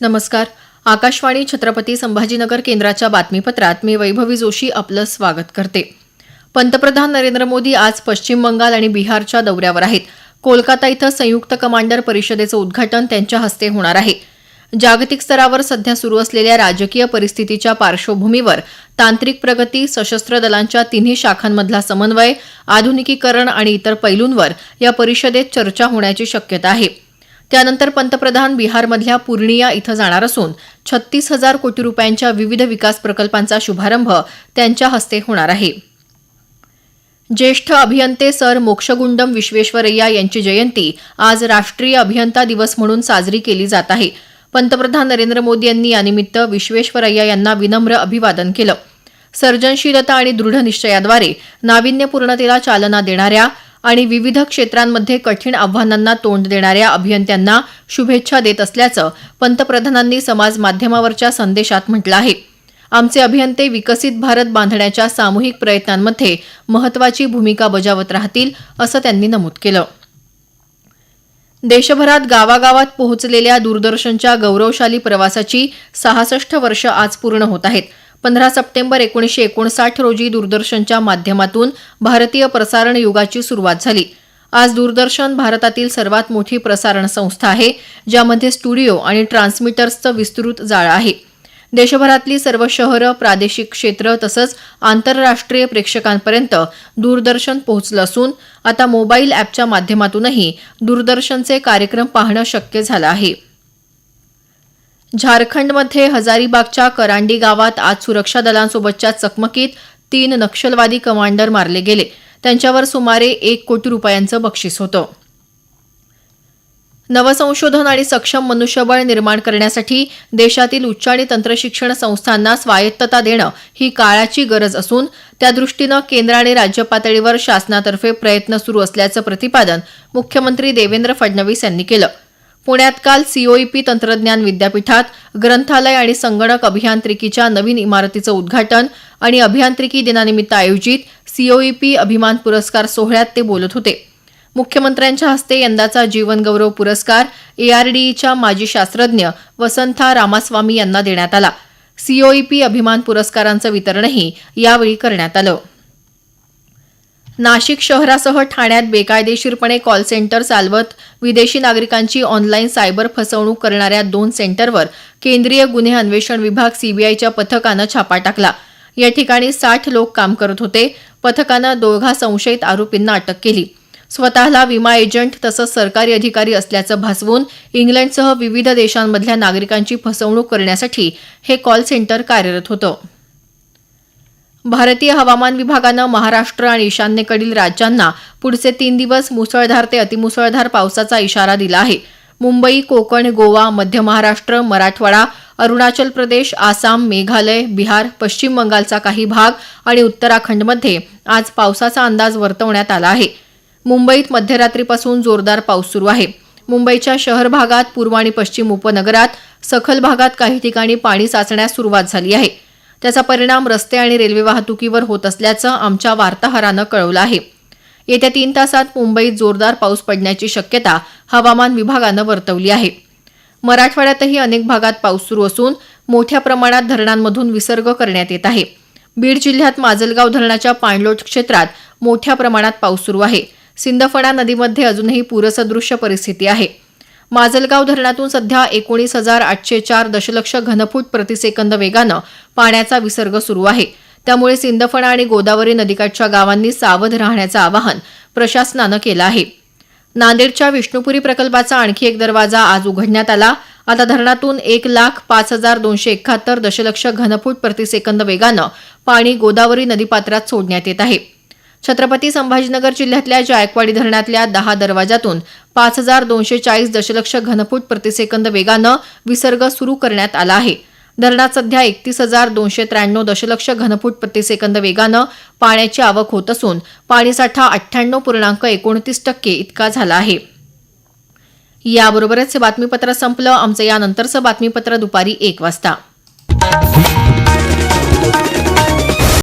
नमस्कार. आकाशवाणी छत्रपती संभाजीनगर केंद्राच्या बातमीपत्रात मी वैभवी जोशी आपलं स्वागत करते. पंतप्रधान नरेंद्र मोदी आज पश्चिम बंगाल आणि बिहारच्या दौऱ्यावर आहेत. कोलकाता इथं संयुक्त कमांडर परिषदेचं उद्घाटन त्यांच्या हस्ते होणार आहे. जागतिक स्तरावर सध्या सुरू असलेल्या राजकीय परिस्थितीच्या पार्श्वभूमीवर तांत्रिक प्रगती सशस्त्र दलांच्या तिन्ही शाखांमधला समन्वय आधुनिकीकरण आणि इतर पैलूंवर या परिषदेत चर्चा होण्याची शक्यता आहे. त्यानंतर पंतप्रधान बिहारमधल्या पूर्णिया इथं जाणार असून छत्तीस हजार कोटी रुपयांच्या विविध विकास प्रकल्पांचा शुभारंभ त्यांच्या हस्ते होणार आहे. ज्येष्ठ अभियंते सर मोक्षगुंडम विश्वेश्वरय्या यांची जयंती आज राष्ट्रीय अभियंता दिवस म्हणून साजरी केली जात आहे. पंतप्रधान नरेंद्र मोदी यांनी यानिमित्त विश्वेश्वरय्या यांना विनम्र अभिवादन केलं. सर्जनशीलता आणि दृढ निश्चयाद्वारे नाविन्यपूर्णतेला चालना देणाऱ्या आणि विविध क्षेत्रांमध्ये कठीण आव्हानांना तोंड देणाऱ्या अभियंत्यांना शुभेच्छा देत असल्याचं पंतप्रधानांनी समाज माध्यमावरच्या संदेशात म्हटलं आहे. आमचे अभियंते विकसित भारत बांधण्याच्या सामूहिक प्रयत्नांमध्ये महत्वाची भूमिका बजावत राहतील असं त्यांनी नमूद केलं. देशभरात गावागावात पोहोचलेल्या दूरदर्शनच्या गौरवशाली प्रवासाची सहासष्ट वर्ष आज पूर्ण होत आहेत. पंधरा सप्टेंबर एकोणीसशे एकोणसाठ रोजी दूरदर्शनच्या माध्यमातून भारतीय प्रसारण युगाची सुरुवात झाली. आज दूरदर्शन भारतातील सर्वात मोठी प्रसारण संस्था आहे ज्यामध्ये स्टुडिओ आणि ट्रान्समीटर्सचं विस्तृत जाळं आहे. देशभरातली सर्व शहरं प्रादेशिक क्षेत्र तसंच आंतरराष्ट्रीय प्रेक्षकांपर्यंत दूरदर्शन पोहोचलं असून आता मोबाईल ॲपच्या माध्यमातूनही दूरदर्शनचे कार्यक्रम पाहणं शक्य झालं आहे. झारखंडमध्ये हजारीबागच्या करांडी गावात आज सुरक्षा दलांसोबतच्या चकमकीत तीन नक्षलवादी कमांडर मारले गेले. त्यांच्यावर सुमारे एक कोटी रुपयांचं बक्षीस होतं. नवसंशोधन आणि सक्षम मनुष्यबळ निर्माण करण्यासाठी देशातील उच्च आणि तंत्रशिक्षण संस्थांना स्वायत्तता देणं ही काळाची गरज असून त्यादृष्टीनं केंद्र आणि राज्य पातळीवर शासनातर्फे प्रयत्न सुरू असल्याचं प्रतिपादन मुख्यमंत्री देवेंद्र फडणवीस यांनी केलं. पुण्यात काल सीओईपी तंत्रज्ञान विद्यापीठात ग्रंथालय आणि संगणक अभियांत्रिकीच्या नवीन इमारतीचं उद्घाटन आणि अभियांत्रिकी दिनानिमित्त आयोजित सीओईपी अभिमान पुरस्कार सोहळ्यात ते बोलत होते. मुख्यमंत्र्यांच्या हस्ते यंदाचा जीवनगौरव पुरस्कार एआरडीईच्या माजी शास्त्रज्ञ वसंथा रामास्वामी यांना देण्यात आला. सीओईपी अभिमान पुरस्कारांचं वितरणही यावेळी करण्यात आलं. नाशिक शहरासह ठाण्यात बेकायदेशीरपणे कॉल सेंटर चालवत विदेशी नागरिकांची ऑनलाईन सायबर फसवणूक करणाऱ्या दोन सेंटरवर केंद्रीय गुन्हे अन्वेषण विभाग सीबीआयच्या पथकानं छापा टाकला. या ठिकाणी साठ लोक काम करत होते. पथकानं दोघा संशयित आरोपींना अटक केली. स्वतःला विमा एजंट तसंच सरकारी अधिकारी असल्याचं भासवून इंग्लंडसह विविध देशांमधल्या नागरिकांची फसवणूक करण्यासाठी हे कॉल सेंटर कार्यरत होतं. भारतीय हवामान विभागानं महाराष्ट्र आणि ईशान्येकडील राज्यांना पुढचे तीन दिवस मुसळधार ते अतिमुसळधार पावसाचा इशारा दिला आहे. मुंबई कोकण गोवा मध्य महाराष्ट्र मराठवाडा अरुणाचल प्रदेश आसाम मेघालय बिहार पश्चिम बंगालचा काही भाग आणि उत्तराखंडमध्ये आज पावसाचा अंदाज वर्तवण्यात आला आहे. मुंबईत मध्यरात्रीपासून जोरदार पाऊस सुरू आहे. मुंबईच्या शहर भागात पूर्व आणि पश्चिम उपनगरात सखल भागात काही ठिकाणी पाणी साचण्यास सुरुवात झाली आहे. त्याचा परिणाम रस्ते आणि रेल्वे वाहतुकीवर होत असल्याचं आमच्या वार्ताहरानं कळवलं आहे. येत्या तीन तासात मुंबईत जोरदार पाऊस पडण्याची शक्यता हवामान विभागानं वर्तवली आहे. मराठवाड्यातही अनेक भागात पाऊस सुरू असून मोठ्या प्रमाणात धरणांमधून विसर्ग करण्यात येत आहे. बीड जिल्ह्यात माजलगाव धरणाच्या पाणलोट क्षेत्रात मोठ्या प्रमाणात पाऊस सुरू आहे. सिंदफणा नदीमध्ये अजूनही पूरसदृश्य परिस्थिती आहे. माजलगाव धरणातून सध्या एकोणीस हजार आठशे चार दशलक्ष घनफूट प्रतिसेकंद वेगानं पाण्याचा विसर्ग सुरू आहे. त्यामुळे सिंदफणा आणि गोदावरी नदीकाठच्या गावांनी सावध राहण्याचं आवाहन प्रशासनानं केलं आहे. नांदेडच्या विष्णुपुरी प्रकल्पाचा आणखी एक दरवाजा आज उघडण्यात आला. आता धरणातून एक लाख पाच हजार दोनशे एकाहत्तर दशलक्ष घनफूट प्रतिसेकंद वेगानं पाणी गोदावरी नदीपात्रात सोडण्यात येत आहे. छत्रपती संभाजीनगर जिल्ह्यातल्या जायकवाडी धरणातल्या दहा दरवाजातून पाच हजार दोनशे चाळीस दशलक्ष घनफूट प्रतिसेकंद वेगानं विसर्ग सुरू करण्यात आला आहे. धरणात सध्या एकतीस हजार दोनशे त्र्याण्णव दशलक्ष घनफूट प्रतिसेकंद वेगानं पाण्याची आवक होत असून पाणीसाठा अठ्ठ्याण्णव पूर्णांक एकोणतीस टक्के इतका झाला आहे. याबरोबरच हे बातमीपत्र संपलं. आमचं यानंतरचं बातमीपत्र दुपारी एक वाजता.